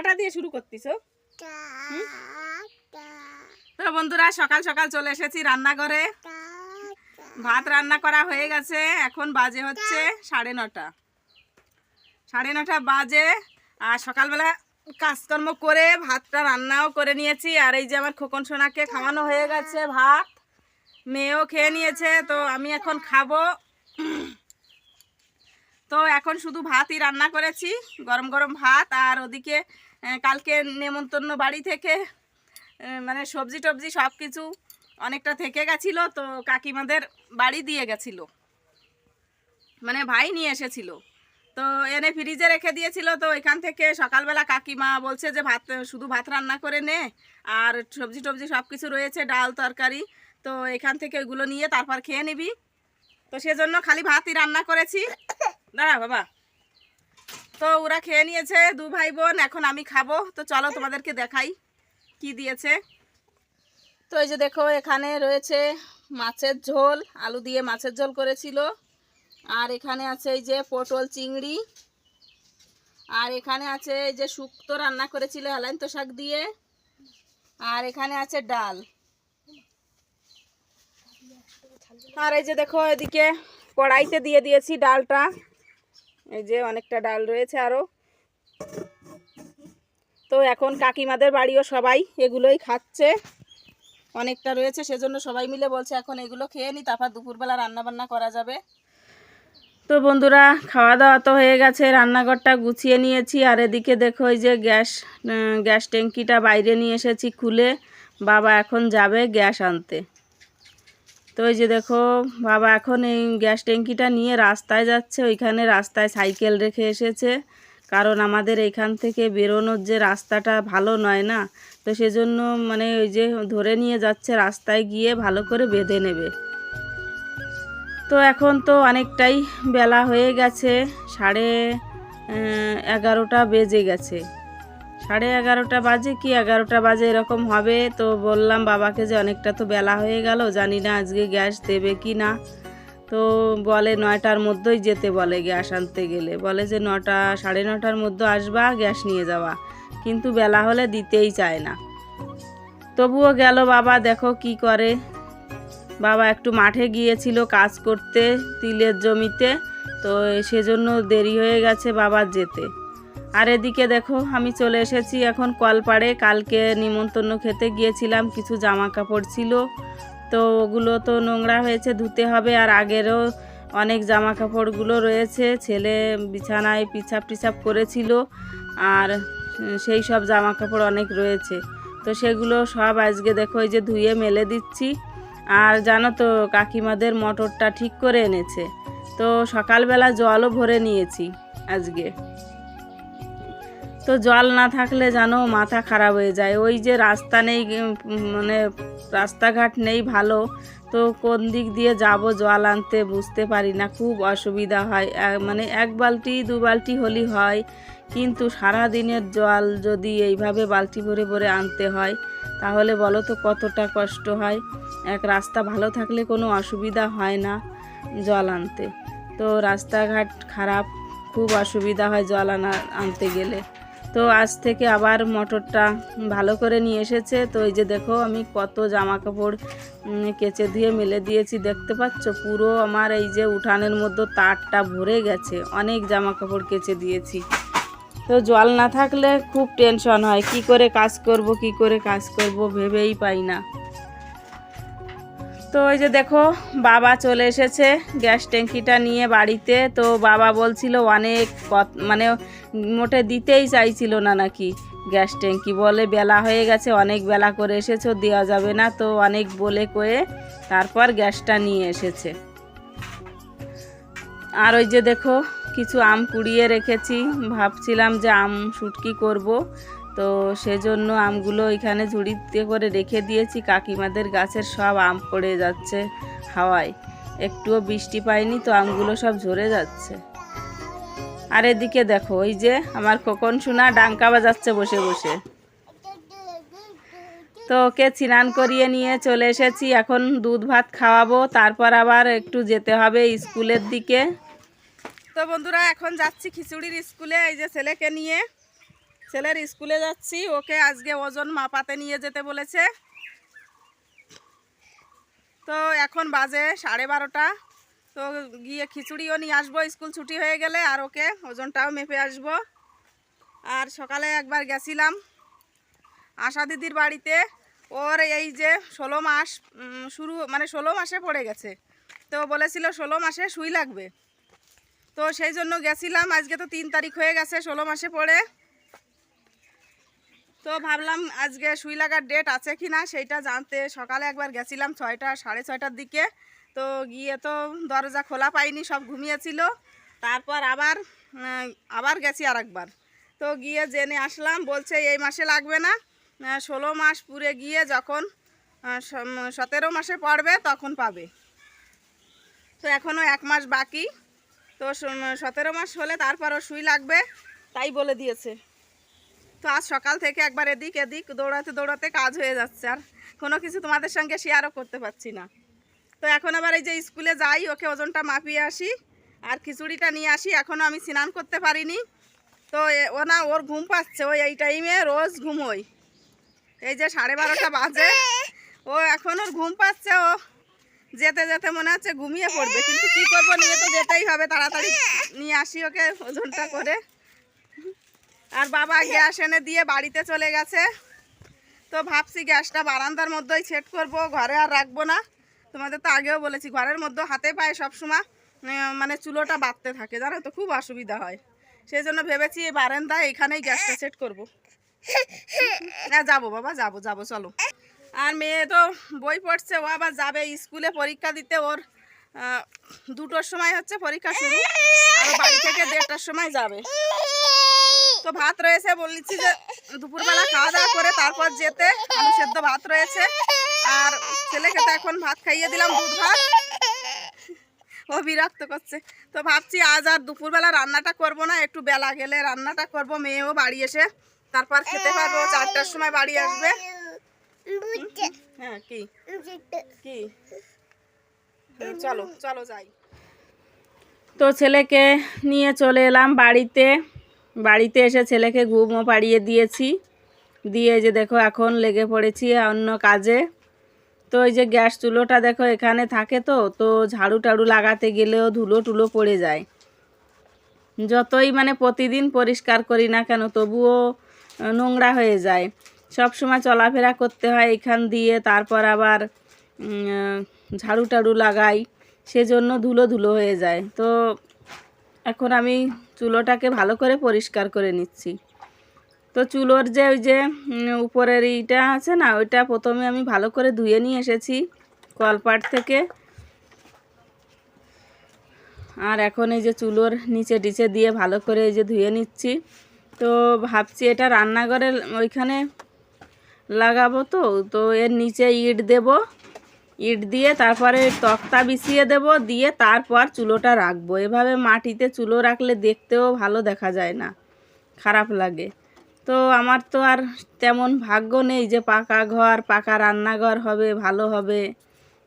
Tata দিয়ে শুরু করতিস তো বন্ধুরা সকাল সকাল চলে এসেছি রান্নাঘরে। ভাত রান্না করা হয়ে গেছে এখন বাজে হচ্ছে সাড়ে নটা। সাড়ে নটা বাজে আর সকালবেলা কাজকর্ম করে ভাতটা রান্নাও করে নিয়েছি আর এই যে আমার খোকন সোনাকে খাওয়ানো হয়ে গেছে ভাত মেয়েও খেয়ে নিয়েছে তো আমি এখন খাব। তো এখন শুধু ভাতই রান্না করেছি, গরম গরম ভাত আর ওদিকে কালকে নেমন্তন্ন বাড়ি থেকে মানে সবজি টবজি সব কিছু অনেকটা থেকে গেছিল, তো কাকিমাদের বাড়ি দিয়ে গেছিল। মানে ভাই নিয়ে এসেছিল। তো এনে ফ্রিজে রেখে দিয়েছিল, তো এখান থেকে সকালবেলা কাকিমা বলছে যে ভাত, শুধু ভাত রান্না করে নে, আর সবজি টবজি সব কিছু রয়েছে, ডাল, তরকারি, তো এখান থেকে ওইগুলো নিয়ে তারপর খেয়ে নিবি। তো সেজন্য খালি ভাতই রান্না করেছি। দাঁড়া বাবা। তো ওরা খেয়ে নিয়েছে দু ভাই বোন, এখন আমি খাব। তো চলো তোমাদেরকে দেখাই কি দিয়েছে। তো এই যে দেখো, এখানে রয়েছে মাছের ঝোল, আলু দিয়ে মাছের ঝোল করেছিল। আর এখানে আছে এই যে পটল চিংড়ি। আর এখানে আছে এই যে শুক্তো রান্না করেছিল হেলাইন্ত শাক দিয়ে। আর এখানে আছে ডাল। আর এই যে দেখো, এদিকে কড়াইতে দিয়ে দিয়েছি ডালটা। এই যে অনেকটা ডাল রয়েছে আরও তো এখন কাকিমাদের বাড়িও সবাই এগুলোই খাচ্ছে। অনেকটা রয়েছে, সেজন্য সবাই মিলে বলছে এখন এগুলো খেয়ে নি, তারপর দুপুরবেলা রান্না বান্না করা যাবে। তো বন্ধুরা খাওয়া দাওয়া তো হয়ে গেছে, রান্নাঘরটা গুছিয়ে নিয়েছি। আর এদিকে দেখো এই যে গ্যাস গ্যাস ট্যাঙ্কিটা বাইরে নিয়ে এসেছি খুলে। বাবা এখন যাবে গ্যাস আনতে। তো এই যে দেখো, বাবা এখন এই গ্যাস ট্যাঙ্কিটা নিয়ে রাস্তায় যাচ্ছে, ওইখানে রাস্তায় সাইকেল রেখে এসেছে। কারণ আমাদের এখান থেকে বেরোনোর যে রাস্তাটা ভালো নয় না, তো সেজন্য মানে ওই যে ধরে নিয়ে যাচ্ছে রাস্তায় গিয়ে ভালো করে বেঁধে নেবে। তো এখন তো অনেকটাই বেলা হয়ে গেছে, সাড়ে এগারোটা বেজে গেছে। সাড়ে এগারোটা বাজে কি এগারোটা বাজে এরকম হবে? তো বললাম বাবাকে যে অনেকটা তো বেলা হয়ে গেল, জানি না আজকে গ্যাস দেবে কি না। তো বলে নয়টার মধ্যেই যেতে বলে গ্যাস আনতে গেলে। বলে যে নটা, সাড়ে নটার মধ্যে আসবা, গ্যাস নিয়ে যাওয়া। কিন্তু বেলা হলে দিতেই চায় না। তবুও গেল বাবা, দেখো কি করে। বাবা একটু মাঠে গিয়েছিল কাজ করতে, তিলের জমিতে। তো সেজন্য দেরি হয়ে গেছে বাবার যেতে। আর এদিকে দেখো, আমি চলে এসেছি এখন কলপাড়ে। কালকে নিমন্ত্রণ খেতে গিয়েছিলাম, কিছু জামা কাপড় ছিল। তো ওগুলো তো নোংরা হয়েছে, ধুতে হবে। আর আগেরও অনেক জামা কাপড়গুলো রয়েছে, ছেলে বিছানায় পিছাপ টিছাপ করেছিল। আর সেই সব জামা কাপড় অনেক রয়েছে। তো সেগুলো সব আজকে দেখো, এই যে ধুয়ে মেলে দিচ্ছি। আর জানো তো, কাকিমাদের মোটরটা ঠিক করে এনেছে। তো সকালবেলা জলও ভরে নিয়েছি আজকে। তো জল না থাকলে জানো মাথা খারাপ হয়ে যায়। ওই যে রাস্তা নেই মানে রাস্তাঘাট নেই ভালো, তো কোন দিক দিয়ে যাব জল আনতে বুঝতে পারি না, খুব অসুবিধা হয়। মানে এক বালতি, দু বালতি হলি হয়, কিন্তু সারা দিনের জল যদি এইভাবে বালতি ভরে ভরে আনতে হয়, তাহলে বলো তো কতটা কষ্ট হয়? এক রাস্তা ভালো থাকলে কোনো অসুবিধা হয় না জল আনতে। তো রাস্তাঘাট খারাপ, খুব অসুবিধা হয় জল আনা, আনতে গেলে। তো আজ থেকে আবার মোটরটা ভালো করে নিয়ে এসেছে। তো এই যে দেখো, আমি কত জামা কাপড় কেচে দিয়ে মেলে দিয়েছি। দেখতে পাচ্ছ, পুরো আমার এই যে উঠানের মধ্যে তারটা ভরে গেছে। অনেক জামা কাপড় কেচে দিয়েছি। তো জল না থাকলে খুব টেনশন হয়। কি করে কাজ করব, কি করে কাজ করব ভেবেই পাই না। তো ওই যে দেখো, বাবা চলে এসেছে গ্যাস ট্যাঙ্কিটা নিয়ে বাড়িতে। তো বাবা বলছিল অনেক মানে মোটে দিতেই চাইছিল না নাকি গ্যাস ট্যাঙ্কি। বলে বেলা হয়ে গেছে, অনেক বেলা করে এসেছ, দেওয়া যাবে না। তো অনেক বলে কয়ে তারপর গ্যাসটা নিয়ে এসেছে। আর ওই যে দেখো, কিছু আম কুড়িয়ে রেখেছি। ভাবছিলাম যে আম শুটকি করব। তো সেজন্য আমগুলো এখানে ঝুড়িতে করে রেখে দিয়েছি। কাকিমাদের গাছের সব আম পড়ে যাচ্ছে হাওয়ায়। একটুও বৃষ্টি পায়নি তো আমগুলো সব ঝরে যাচ্ছে। আর এদিকে দেখো, ওই যে আমার খোকন সোনা ডাঙ্কা বাজাচ্ছে বসে বসে। তো ওকে স্নান করিয়ে নিয়ে চলে এসেছি। এখন দুধ ভাত খাওয়াবো, তারপর আবার একটু যেতে হবে স্কুলের দিকে। তো বন্ধুরা, এখন যাচ্ছি খিচুড়ির স্কুলে, এই যে ছেলেকে নিয়ে। ছেলের স্কুলে যাচ্ছি, ওকে আজকে ওজন মাপাতে নিয়ে যেতে বলেছে। তো এখন বাজে সাড়ে বারোটা। তো গিয়ে খিচুড়িও নিয়ে আসব, স্কুল ছুটি হয়ে গেলে আর ওকে ওজনটাও মেপে আসব। আর সকালে একবার গেছিলাম আশা দিদির বাড়িতে। ওর এই যে ষোলো মাস শুরু মানে ষোলো মাসে পড়ে গেছে। তো বলেছিল ষোলো মাসে সুই লাগবে। তো সেই জন্য গেছিলাম, আজকে তো তিন তারিখ হয়ে গেছে, ষোলো মাসে পড়ে। তো ভাবলাম আজকে সুই লাগার ডেট আছে কি না সেইটা জানতে সকালে একবার গেছিলাম ছয়টা, সাড়ে ছয়টার দিকে। তো গিয়ে তো দরজা খোলা পাইনি, সব ঘুমিয়েছিল। তারপর আবার আবার গেছি আর একবার তো গিয়ে জেনে আসলাম, বলছে এই মাসে লাগবে না। ষোলো মাস পুরে গিয়ে যখন সতেরো মাসে পড়বে তখন পাবে। তো এখনও এক মাস বাকি। তো সতেরো মাস হলে তারপরও সুই লাগবে, তাই বলে দিয়েছে। তো আজ সকাল থেকে একবার এদিক এদিক দৌড়াতে দৌড়াতে কাজ হয়ে যাচ্ছে আর কোনো কিছু তোমাদের সঙ্গে শেয়ারও করতে পারছি না। তো এখন আবার এই যে স্কুলে যাই, ওকে ওজনটা মাপিয়ে আসি আর খিচুড়িটা নিয়ে আসি। এখনও আমি স্নান করতে পারিনি। তো ও না, ওর ঘুম পাচ্ছে। ও এই টাইমে রোজ ঘুমোই। এই যে সাড়ে বারোটা বাজে। ও এখন ওর ঘুম পাচ্ছে ও। যেতে যেতে মনে হচ্ছে ঘুমিয়ে পড়বে। কিন্তু কি করব, নিয়ে তো যেতেই হবে। তাড়াতাড়ি নিয়ে আসি ওকে ওজনটা করে। আর বাবা গ্যাস এনে দিয়ে বাড়িতে চলে গেছে। তো ভাবছি গ্যাসটা বারান্দার মধ্যেই সেট করব, ঘরে আর রাখব না। তোমাদের তো আগেও বলেছি, ঘরের মধ্যে হাতে পায়ে সবসময় মানে চুলোটা বাঁধতে থাকে, জানো তো, খুব অসুবিধা হয়। সেই জন্য ভেবেছি এই বারান্দায় এখানেই গ্যাসটা সেট করব। হ্যাঁ যাব বাবা, যাব যাব, চলো। আর মেয়ে তো বই পড়ছে, ও আবার যাবে স্কুলে পরীক্ষা দিতে, ওর দুটোর সময় হচ্ছে পরীক্ষা শুরু। আর বাড়ি থেকে দেড়টার সময় যাবে। তো ভাত রয়েছে, বলছি যে দুপুরবেলা খাওয়া দাওয়া করে তারপর যেতে। আলু সেদ্ধ ভাত রয়েছে। আর ছেলেকে তো এখন ভাত খাইয়ে দিলাম, দুধ ভাত। ও বিরক্ত করছে। তো ভাবছি আজ আর দুপুরবেলা রান্নাটা করব না, একটু বেলা গেলে রান্নাটা করব, মেয়েও বাড়ি এসে তারপর খেতে পারব, চারটার সময় বাড়ি আসবে। হ্যাঁ কি? চলো চলো যাই। তো ছেলেকে নিয়ে চলে এলাম বাড়িতে। বাড়িতে এসে ছেলেকে ঘুমও পাড়িয়ে দিয়েছি। দিয়ে যে দেখো, এখন লেগে পড়েছি অন্য কাজে। তো এই যে গ্যাস চুলোটা দেখো, এখানে থাকে তো তো ঝাড়ু টাড়ু লাগাতে গেলেও ধুলো টুলো পড়ে যায়। যতই মানে প্রতিদিন পরিষ্কার করি না কেন, তবুও নোংরা হয়ে যায়। সব সময় চলাফেরা করতে হয় এখান দিয়ে, তারপর আবার ঝাড়ু টাড়ু লাগাই। সেজন্য ধুলো ধুলো হয়ে যায়। তো এখন আমি চুলোটাকে ভালো করে পরিষ্কার করে নিচ্ছি। তো চুলোর যে ওই যে উপরের ইটা আছে না, ওইটা প্রথমে আমি ভালো করে ধুয়ে নিয়ে এসেছি কলপাট থেকে। আর এখন এই যে চুলোর নিচে টিচে দিয়ে ভালো করে এই যে ধুয়ে নিচ্ছি। তো ভাবছি এটা রান্নাঘরে ওইখানে লাগাবো তো তো এর নিচে ইট দেব। ইট দিয়ে তারপরে তক্তা বিছিয়ে দেব, দিয়ে তারপর চুলোটা রাখব। এভাবে মাটিতে চুলো রাখলে দেখতেও ভালো দেখা যায় না, খারাপ লাগে। তো আমার তো আর তেমন ভাগ্য নেই যে পাকা ঘর, পাকা রান্নাঘর হবে, ভালো হবে।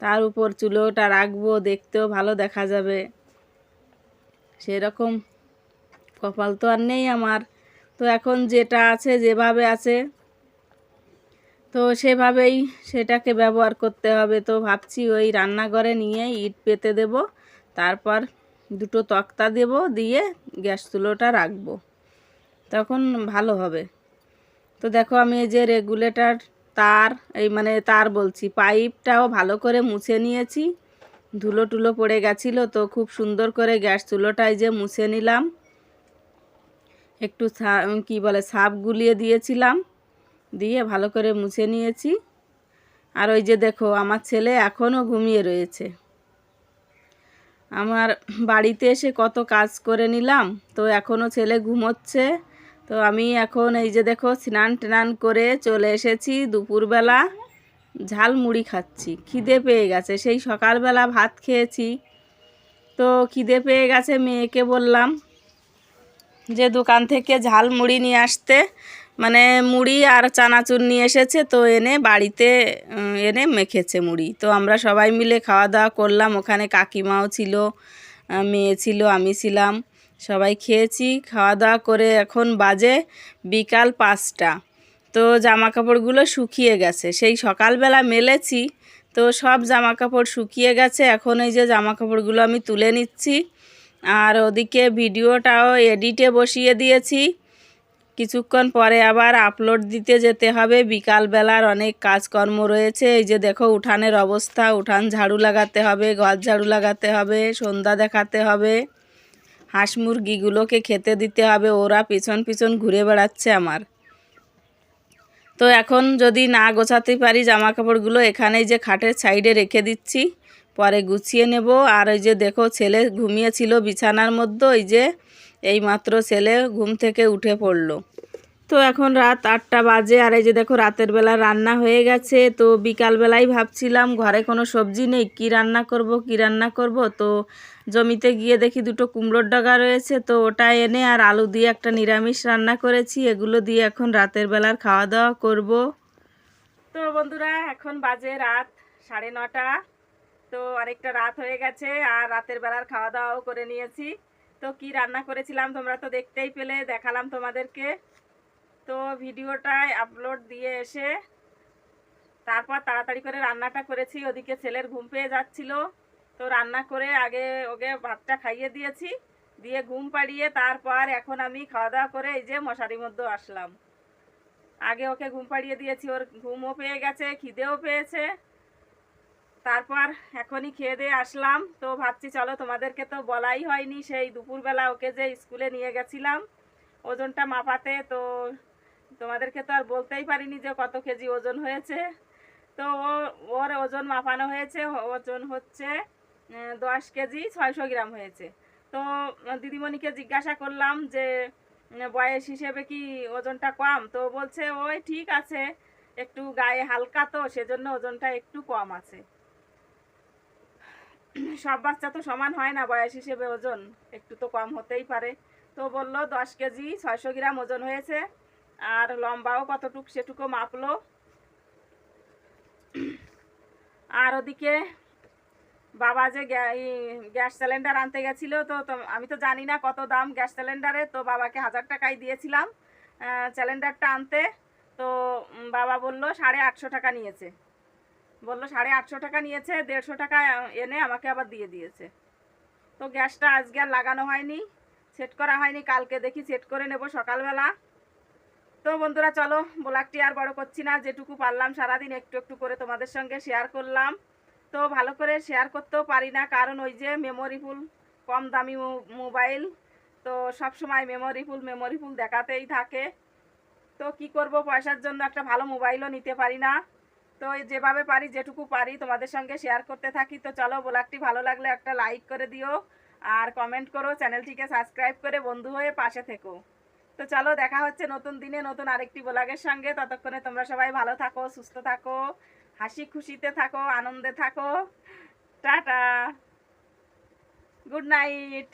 তার উপর চুলোটা রাখব, দেখতেও ভালো দেখা যাবে। সেরকম কপাল তো আর নেই আমার। তো এখন যেটা আছে, যেভাবে আছে তো সেভাবেই সেটাকে ব্যবহার করতে হবে। তো ভাবছি ওই রান্নাঘরে নিয়ে ইট পেতে দেব, তারপর দুটো তক্তা দেব, দিয়ে গ্যাস চুলোটা রাখব। তখন ভালো হবে। তো দেখো আমি এই যে রেগুলেটর তার, এই মানে তার বলছি, পাইপটাও ভালো করে মুছে নিয়েছি। ধুলো টুলো পড়ে গেছিল, তো খুব সুন্দর করে গ্যাস চুলোটাই যে মুছে নিলাম। একটু কি বলে, সাপ গুলিয়ে দিয়েছিলাম। দিয়ে ভালো করে মুছে নিয়েছি। আর ওই যে দেখো, আমার ছেলে এখনও ঘুমিয়ে রয়েছে। আমার বাড়িতে এসে কত কাজ করে নিলাম, তো এখনও ছেলে ঘুমোচ্ছে। তো আমি এখন এই যে দেখো, স্নান টান করে চলে এসেছি দুপুরবেলা। ঝাল মুড়ি খাচ্ছি, খিদে পেয়ে গেছে। সেই সকালবেলা ভাত খেয়েছি। তো খিদে পেয়ে গেছে, মেয়েকে বললাম যে দোকান থেকে ঝাল মুড়ি নিয়ে আসতে। মানে মুড়ি আর চানাচুর নিয়ে এসেছে, তো এনে বাড়িতে এনে মেখেছে মুড়ি। তো আমরা সবাই মিলে খাওয়া দাওয়া করলাম, ওখানে কাকিমাও ছিল মেয়ে ছিল, আমি ছিলাম, সবাই খেয়েছি খাওয়া দাওয়া করে এখন বাজে বিকাল পাঁচটা। তো জামা কাপড়গুলো শুকিয়ে গেছে, সেই সকালবেলা মেলেছি, তো সব জামা কাপড় শুকিয়ে গেছে, এখন এই যে জামা কাপড়গুলো আমি তুলে নিচ্ছি, আর ওদিকে ভিডিওটাও এডিটে বসিয়ে দিয়েছি। কিছুক্ষণ পরে আবার আপলোড দিতে যেতে হবে। বিকালবেলার অনেক কাজকর্ম রয়েছে। এই যে দেখো, উঠানের অবস্থা, উঠান ঝাড়ু লাগাতে হবে, ঘর ঝাড়ু লাগাতে হবে, সন্ধ্যা দেখাতে হবে। হাঁস মুরগিগুলোকে খেতে দিতে হবে, ওরা পিছন পিছন ঘুরে বেড়াচ্ছে আমার। তো এখন যদি না গোছাতে পারি জামা কাপড়গুলো এখানেই যে খাটের সাইডে রেখে দিচ্ছি, পরে গুছিয়ে নেব। আর ওই যে দেখো, ছেলে ঘুমিয়েছিল বিছানার মধ্যে, ওই যে এই মাত্র ছেলে ঘুম থেকে উঠে পড়ল। তো এখন রাত আটটা বাজে আর এই যে দেখো রাতের বেলা রান্না হয়ে গেছে, তো বিকালবেলায় ভাবছিলাম ঘরে কোনো সবজি নেই, কি রান্না করব, কি রান্না করব? তো জমিতে গিয়ে দেখি দুটো কুমড়োর ডগা রয়েছে, তো ওটা এনে আর আলু দিয়ে একটা নিরামিষ রান্না করেছি, এগুলো দিয়ে এখন রাতের বেলার খাওয়া দাওয়া করব। তো বন্ধুরা, এখন বাজে রাত সাড়ে নটা, তো অনেকটা রাত হয়ে গেছে আর রাতের বেলার খাওয়া দাওয়াও করে নিয়েছি। তো কি রান্না করেছিলাম তোমরা তো দেখতেই পেলে, দেখালাম তোমাদেরকে। তো ভিডিওটায় আপলোড দিয়ে এসে তারপর তাড়াতাড়ি করে রান্নাটা করেছি, ওদিকে ছেলের ঘুম পেয়ে যাচ্ছিল। তো রান্না করে আগে ওকে ভাতটা খাইয়ে দিয়েছি, দিয়ে ঘুম পাড়িয়ে তারপর এখন আমি খাওয়া দাওয়া করে এই যে মশারির মধ্যে আসলাম। আগে ওকে ঘুম পাড়িয়ে দিয়েছি, ওর ঘুমও পেয়ে গেছে, খিদেও পেয়েছে। তারপর এখনই খেয়ে দিয়ে আসলাম। তো ভাবছি চলো তোমাদেরকে তো বলাই হয়নি, সেই দুপুরবেলা ওকে যে স্কুলে নিয়ে গেছিলাম ওজনটা মাপাতে, তো তোমাদেরকে তো আর বলতেই পারিনি যে কত কেজি ওজন হয়েছে। তো ও, ওর ওজন মাপানো হয়েছে ওজন হচ্ছে দশ কেজি ছয়শো গ্রাম হয়েছে। তো দিদিমণিকে জিজ্ঞাসা করলাম যে বয়স হিসেবে কি ওজনটা কম? তো বলছে, ওই ঠিক আছে, একটু গায়ে হালকা তো, সেজন্য ওজনটা একটু কম আছে। সব বাচ্চা তো সমান হয় না বয়স হিসেবে ওজন। একটু তো কম হতেই পারে। তো বলল, দশ কেজি, ছয়শো গ্রাম ওজন হয়েছে। আর লম্বাও কতটুক সেটুকু মাপলো। আর ওদিকে বাবা যে গ্যাস সিলিন্ডার আনতে গেছিল, তো- আমি তো জানি না কত দাম গ্যাস সিলিন্ডারে। তো বাবাকে হাজার টাকাই দিয়েছিলাম সিলিন্ডারটা আনতে। তো বাবা বলল, সাড়ে আটশো টাকা নিয়েছে। বলল, সাড়ে আটশো টাকা নিয়েছে, দেড়শো টাকা এনে আমাকে আবার দিয়ে দিয়েছে। তো গ্যাসটা আজকে আর লাগানো হয়নি, সেট করা হয়নি, কালকে দেখি সেট করে নেব সকালবেলা। তো বন্ধুরা, চলো, ব্লগটি আর বড় করছি না, যেটুকু পারলাম সারাদিন একটু একটু করে তোমাদের সঙ্গে শেয়ার করলাম। তো ভালো করে শেয়ার করতেও পারি না, কারণ ওই যে মেমোরি ফুল, কম দামি মোবাইল, তো সব সময় মেমোরি ফুল মেমোরি ফুল দেখাতেই থাকে। তো কি করব, পয়সার জন্য একটা ভালো মোবাইলও নিতে পারি না। তো যেভাবে পারি, যেটুকু পারি তোমাদের সঙ্গে শেয়ার করতে থাকি। তো চলো, ব্লগটি ভালো লাগলে একটা লাইক করে দিও আর কমেন্ট করো চ্যানেলটিকে সাবস্ক্রাইব করে বন্ধু হয়ে পাশে থেকো। তো চলো, দেখা হচ্ছে নতুন দিনে নতুন আরেকটি ব্লগের সঙ্গে। ততক্ষণে তোমরা সবাই ভালো থাকো, সুস্থ থাকো, হাসি খুশিতে থাকো, আনন্দে থাকো। টাটা! Good night